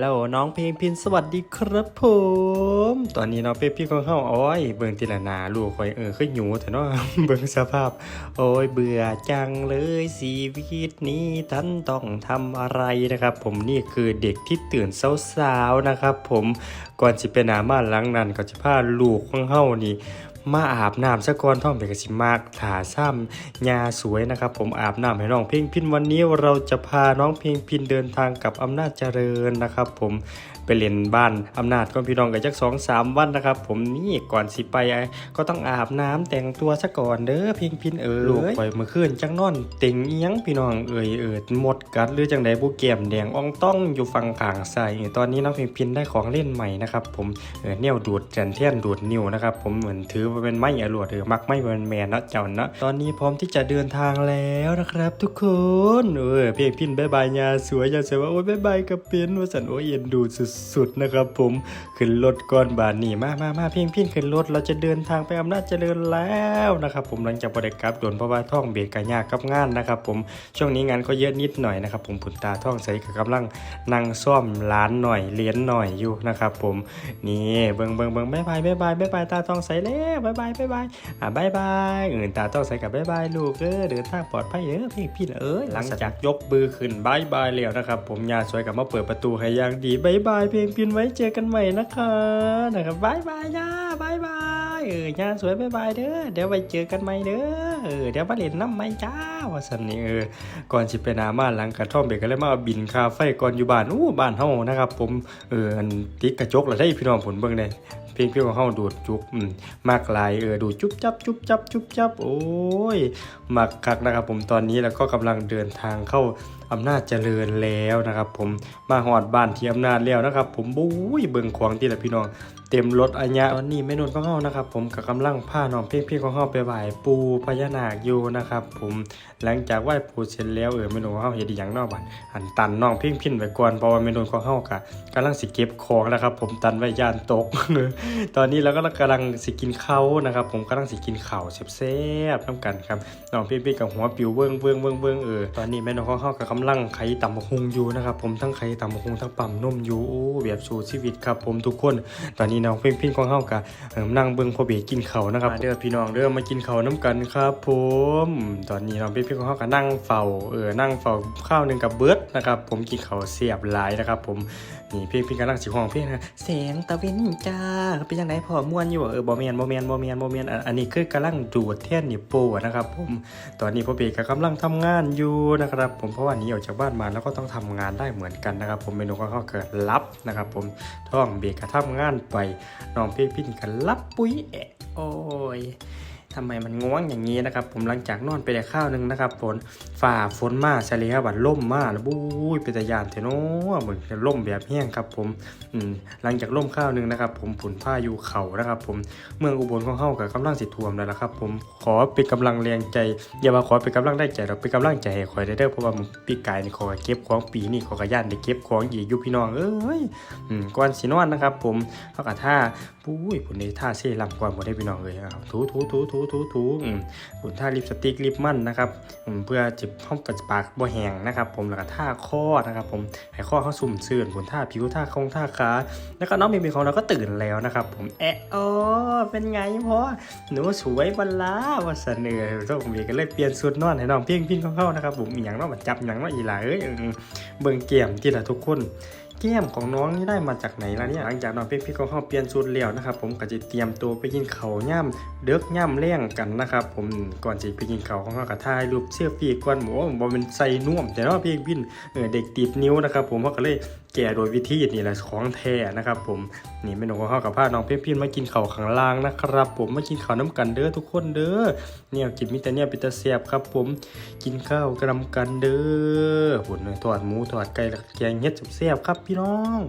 แล้วน้องเพลงพินสวัสดีครับผม ตอนนี้น้องเพลงพินของเข้าอ้อย เบิ่งทีละนาลูกคอยเออขึ้นหยูแต่เนาะเบิ่งสภาพ โอ้ยเบื่อจังเลยชีวิตนี้ท่านต้องทำอะไรนะครับ ผมนี่คือเด็กที่ตื่นสาวๆนะครับ ผม ก่อนสิไปหนามาหลังนั้นก็จะพาลูกของเฮานี่มาอาบน้ำซะก่อนท่องเบกสิมากถาซ้ำยาสวยนะครับ ผมอาบน้ำให้น้องเพลงพินวันนี้เราจะพาน้องเพลงพินเดินทางกับอำนาจเจริญนะครับ ผมไปเรียนบ้านอำนาจก็พี่น้องกันจักสองสามวันนะครับ ผมนี่ก่อนสิไปก็ต้องอาบน้ำแต่งตัวซะก่อนเด้อเพลงพินเออลูกปล่อยเมื่อคืนจังนอนเต็งเอียงพี่น้องเอ่ยเอิดหมดกัดหรือจังใดผู้เก็มแดงอ่องต้องอยู่ฝั่งขางใส่ตอนนี้น้องเพลงพินได้ของเล่นใหม่นะครับผมเออเนี่ยดูดจันเทียนดูดนิวนะครับผมเหมือนถือว่าเป็นไม้อรวดเออมักไม่เป็นแมนนะเจ้าเนาะตอนนี้พร้อมที่จะเดินทางแล้วนะครับ ทุกคนเออเพลงพินบายบายยาสวยยาสวยว่าโอ้ยบายบายกับเป็นว่าสันโอ้ยเอ็นดูสุดๆนะครับผมขึ้นรถก่อนบานนี่มามามาเพลงพินขึ้นรถเราจะเดินทางไปอำนาจเจริญแล้วนะครับผมหลังจากบริกรับโดนเพราะว่าท่องเบรกกันยากกับงานนะครับผมช่วงนี้งานก็เยอะนิดหน่อยนะครับผมผุนตาท่องใส่กับกำลังนั่งซ่อมร้านหน่อยเลี้ยนหน่อยอยู่นะครับผมนี่เบิงเบิงเบิงบายบายบายบายบายบายตาต้องใส่แล้วบายบายบายบายอะบายบายอื่นตาต้องใส่กับบายบายลูกเออเดินทางปลอดภัยเออพี่พี่เอ้ยหลังจากยกมือขึ้นบายบายแล้วนะครับผมยาสวยกับมาเปิดประตูให้ย่างดีบายบายเพลงพินไว้เจอกันใหม่นะคะนะครับบายบายย่าบายบาย เออยาสวยบายบายเด้อเดี๋ยวไว้เจอกันใหม่เด้อเออเดี๋ยวมาเล่นน้ำไหมจ้าว่าสันนี่เออก่อนสิไปนามาหลังกระท่อมเบกก็เลยมาบินคาไฟก่อนอยู่บ้านอู้บ้านเฮานะครับ ผมเอออันติดกระจกแล้วได้พี่น้องผลเบิ่งได้เพลงเพี่ของเฮาดูดจุบมากลายเออดูดจุบจับจุบจับจุบจับโอ้ยมักคักนะครับ ผมตอนนี้แล้วก็กำลังเดินทางเข้า อำนาจเจริญแล้วนะครับ ผมมาหอดบ้านที่อำนาจแล้วนะครับ ผมบุ้ยเบิ่งขวางที่ละพี่น้อง เต็มรถอัญญะตอนนี้แม่นวลของเฮานะครับ ผมกับกำลังพาน้องเพ่งพี่ของเฮาไปไหว้ปูพญานาคอยู่นะครับ ผมหลังจากไหว้ปูเสร็จแล้วเออแม่นวลของเฮาเฮ็ดอีหยังนอกบ้านหันตันน้องเพ่งพินไว้ก่อนเพราะว่าแม่นวลของเฮากะกำลังสิเก็บของนะครับ ผมตันไว้ยานตกตอนนี้เราก็กำลังสิกินข้าวนะครับ ผมกำลังสิกินข้าวแซ่บๆน้ำกันครับน้องเพ่งพินกับหัวปิวเบิ้งเบิ้งเบิ้งเบิ้งเออตอนนี้แม่นวลของเฮากับกำลังไข่ตำบักหุ่งอยู่นะครับผมทั้งไข่ตำบักหุ่งทั้งปั๊มนมอยู่แบบสู่ชีวิตครับผมทุกคนตอนนี้น้องเพ่งพินของเฮากะนั่งเบิ่งพ่อเบกินเขานะครับเด้อพี่น้องเด้อมากินเขาน้ำกันครับผมตอนนี้น้องเพ่งพินของเฮากะนั่งเฝ้าเออนั่งเฝ้าข้าวหนึ่งกับเบิร์ดนะครับผมกินเขาเสียบหลายนะครับ ผมนี่เพ่งพินกำลังสิห้องเพลงนะแสงตะเวนจ้าเป็นยังไงพ่อม่วนอยู่เออบ่แม่นบ่แม่นบ่แม่นบ่แม่นอันอันนี้คือกำลังดูดเทียนนี่โปะนะครับผมตอนนี้พ่อเบกกำลังทำงานอยู่นะครับ ผมเพราะว่าหนีออกจากบ้านมาแล้วก็ต้องทำงานได้เหมือนกันนะครับ ผมเมนูก็เกิดรับนะครับ ผมท่องเบกกระทำงานไปน้องเพ่งพินกันรับปุ้ยแอะโอ้ย ทำไมมันง่วงอย่างนี้นะครับ ผมหลังจากนอนไปได้ข้าวหนึงนะครับฝนฝ่าฝนมาเฉลี่ยบัดล่มมาแล้วบุ้ยเป็นตะยานเทโน่เหมือนจะล่มแบบแห้งครับ ผมอืมหลังจากล่มข้าวหนึงนะครับ ผมผุนผ้าอยู่เขานะครับ ผมเมืองอุบลของเฮากับกำลังสิท่วมแล้วละครับ ผมขอเป็นกำลังแรงใจอย่ามาขอเป็นกำลังได้ใจเราเป็นกำลังใจให้คอยได้เด้อเพราะว่าปีกายนี่ขอเก็บของปีนี่ขอกระย่านได้เก็บของอีกอยู่พี่น้องเอ้ยอืมก่อนสินอนนะครับ ผมเขากะท่าปุ้ยผุนนี้ท่าเซรั่มก่อนบ่ได้พี่น้องเลยครับถูถูถูถูถูถูอืมผุนท่าลิปสติกลิปมันนะครับอืมเพื่อจะห้องปัดปากบ่แห้งนะครับ ผมแล้วก็ท่าข้อนะครับ ผมให้ข้อเข้าสุ่มเสื่อนผุนท่าผิวท่าคงท่าขาแล้วก็น้องเบบีของเราก็ตื่นแล้วนะครับ ผมแอะโอ้เป็นไงพ่อหนูสวยบันลาว่าเสนอเจ้าผมเองก็เลยเปลี่ยนสุดนอนให้น้องเพียงพินของเขานะครับผมอหย่างเน้องจับอหย่างเน้องอีหลาเอ้ยเออเบิ่งเกี่ยมที่ละทุกคน แก้มของน้องนี่ได้มาจากไหนล่ะเนี่ยหลังจากน้องเป๊กพี่ก็เข้าเปลี่ยนชุดแล้วนะครับผมก็จะเตรียมตัวไปกินเขาย่ำเด็กย่ำเลี้ยงกันนะครับผมก่อนจะไปกินเขาของเขากระทายรูปเสื้อฟีกวนหมูบอเป็นใส่น่วมแต่ว่าเพียงพินเออเด็กติดนิ้วนะครับผมเขาก็เลยแก่โดยวิธีนี่แหละของแท้นะครับผมนี่เม่หนูของข้ากับผ้าน้องเพียงพินมากินเขาวข้างล่างนะครับ ผมมากินข้าวน้ำกันเด้อทุกคนเด้อเนี่ยกินมิแต่เนี่ยปิตาเสียบครับ ผมกินข้าวกระนำกันเด้อผุนทอดหมูทอดไก่แล้วก็แกงเฮ็ดเสียบครับพี่น้อง